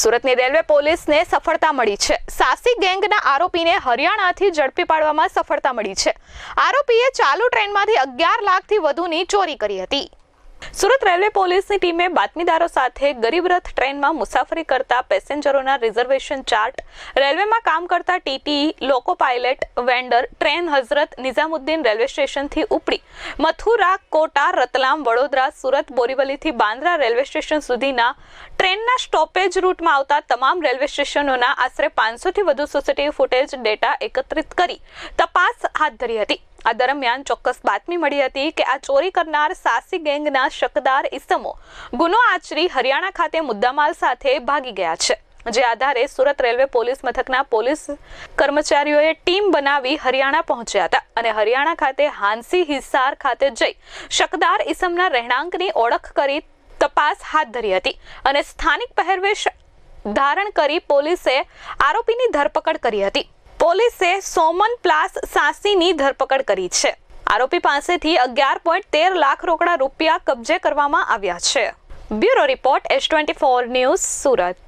સુરતની રેલવે પોલીસને સફળતા મળી છે. સાસી ગેંગના આરોપીને હરિયાણાથી ઝડપી પાડવામાં સફળતા મળી છે. આરોપીએ ચાલુ ટ્રેનમાંથી અગિયાર લાખથી વધુની ચોરી કરી હતી. સુરત રેલવે પોલીસની ટીમે બાતમીદારો સાથે ગરીબ રથ ટ્રેનમાં મુસાફરી કરતા પેસેન્જરોના રિઝર્વેશન ચાર્ટ, રેલવેમાં કામ કરતા TT, loco pilot, vendor, train Hazrat Nizamuddin railway સ્ટેશનથી ઉપડી. મથુરા, કોટા, રતલામ, વડોદરા, સુરત, બોરીવલીથી બાંદ્રા રેલવે સ્ટેશન સુધીના ટ્રેનના સ્ટોપેજ રૂટમાં આવતા તમામ રેલવે સ્ટેશનોના આશરે પાંચસોથી વધુ સીસીટીવી ફૂટેજ ડેટા એકત્રિત કરી તપાસ હાથ ધરી હતી. આ દરમિયાન ચોક્કસ બાતમી મળી હતી કે આ ચોરી કરનાર સાસી ગેંગના શકદાર ઇસમો ગુનો આચરી હરિયાણા ખાતે મુદ્દામાલ સાથે ભાગી ગયા છે. જે આધારે સુરત રેલવે પોલીસ મથકના પોલીસ કર્મચારીઓએ ટીમ બનાવી હરિયાણા પહોંચ્યા હતા અને હરિયાણા ખાતે હાંસી હિસાર ખાતે જઈ શકદાર ઇસમના રહેણાંકની ઓળખ કરી તપાસ હાથ ધરી હતી અને સ્થાનિક પહેરવેશ ધારણ કરી પોલીસે આરોપીની ધરપકડ કરી હતી. પોલીસે સોમન પ્લાસ સાસીની ધરપકડ કરી છે. આરોપી પાસેથી અગિયાર પોઈન્ટ તેર લાખ રોકડા રૂપિયા કબજે કરવામાં આવ્યા છે. Bureau report S twenty four news Surat.